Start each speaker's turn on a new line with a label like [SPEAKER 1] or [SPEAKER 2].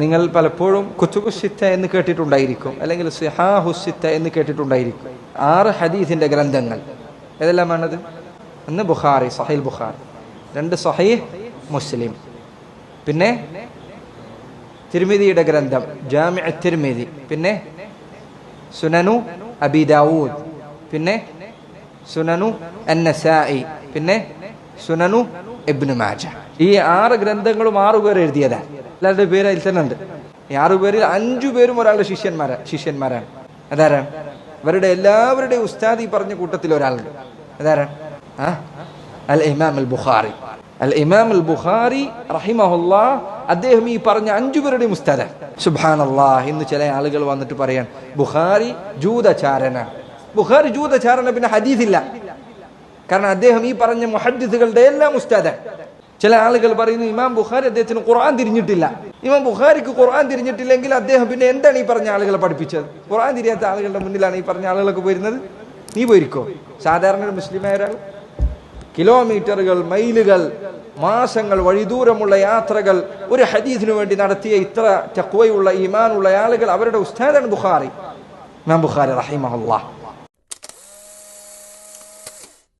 [SPEAKER 1] നിങ്ങൾ പലപ്പോഴും കുത്തുബുസിത്ത എന്ന് കേട്ടിട്ടുണ്ടായിരിക്കും അല്ലെങ്കിൽ സിഹാഹുസിത്ത എന്ന് കേട്ടിട്ടുണ്ടായിരിക്കും. ആറ് ഹദീസിന്റെ ഗ്രന്ഥങ്ങൾ. ഏതെല്ലാമാണത്? ഒന്ന് ബുഖാറി സഹീൽ ബുഖാറി രണ്ട് സഹീഹ് മുസ്ലിം. പിന്നെ തിരുമിതിയുടെ ഗ്രന്ഥം ജാമി തിരുമിതി. പിന്നെ സുനനു അബിദാവൂദ് പിന്നെ സുനനു അന്നസായി പിന്നെ സുനനു ഇബ്നു മാജ. ഈ ആറ് ഗ്രന്ഥങ്ങളും ആറുപേർ എഴുതിയതാണ്. എല്ലാവരുടെ പേര് അതിൽ തന്നെ ഉണ്ട്. ആറു പേരിൽ അഞ്ചു പേരും ഒരാളുടെ ശിഷ്യന്മാരാ ശിഷ്യന്മാരാണ്. അതാരാ? ഇവരുടെ എല്ലാവരുടെയും ഉസ്താദ് പറഞ്ഞ കൂട്ടത്തിൽ ഒരാളുണ്ട്. അതാരാ? അൽ ഇമാം അൽ ബുഖാറി അൽ ഇമാം അൽ ബുഖാരി റഹിമഹുല്ല അദ്ദേഹം ഈ പറഞ്ഞ അഞ്ചു പേരുടെയും ഉസ്താദാണ് സുബാനല്ലാ ഇന്ന് ചില ആളുകൾ വന്നിട്ട് പറയാൻ ബുഖാരി ജൂതചാരന. ബുഖാരി ജൂതചാരന പിന്നെ ഹദീസില്ല. കാരണം അദ്ദേഹം ഈ പറഞ്ഞ മുഹദ്ദിസുകളുടെ എല്ലാം ഉസ്താദാണ് ചില ആളുകൾ പറയുന്നു ഇമാം ബുഖാരി അദ്ദേഹത്തിന് ഖുർആൻ തിരിഞ്ഞിട്ടില്ല. ഇമാം ബുഖാരിക്ക് ഖുർആൻ തിരിഞ്ഞിട്ടില്ലെങ്കിൽ അദ്ദേഹം പിന്നെ എന്താണ് ഈ പറഞ്ഞ ആളുകളെ പഠിപ്പിച്ചത്? ഖുർആൻ തിരിയാത്ത ആളുകളുടെ മുന്നിലാണ് ഈ പറഞ്ഞ ആളുകളൊക്കെ വരുന്നത് നീ പോയിരിക്കോ? സാധാരണ ഒരു മുസ്ലിമായ ഒരാൾ. കിലോമീറ്ററുകൾ മൈലുകൾ മാസങ്ങൾ വഴിദൂരമുള്ള യാത്രകൾ ഒരു ഹദീസിനു വേണ്ടി നടത്തിയ ഇത്ര ചക്വയുള്ള ഈമാനുള്ള ആളുകൾ അവരുടെ ഉസ്താദാണ് ബുഖാറി ഇമാം ബുഖാരി റഹിമഹുല്ലാ.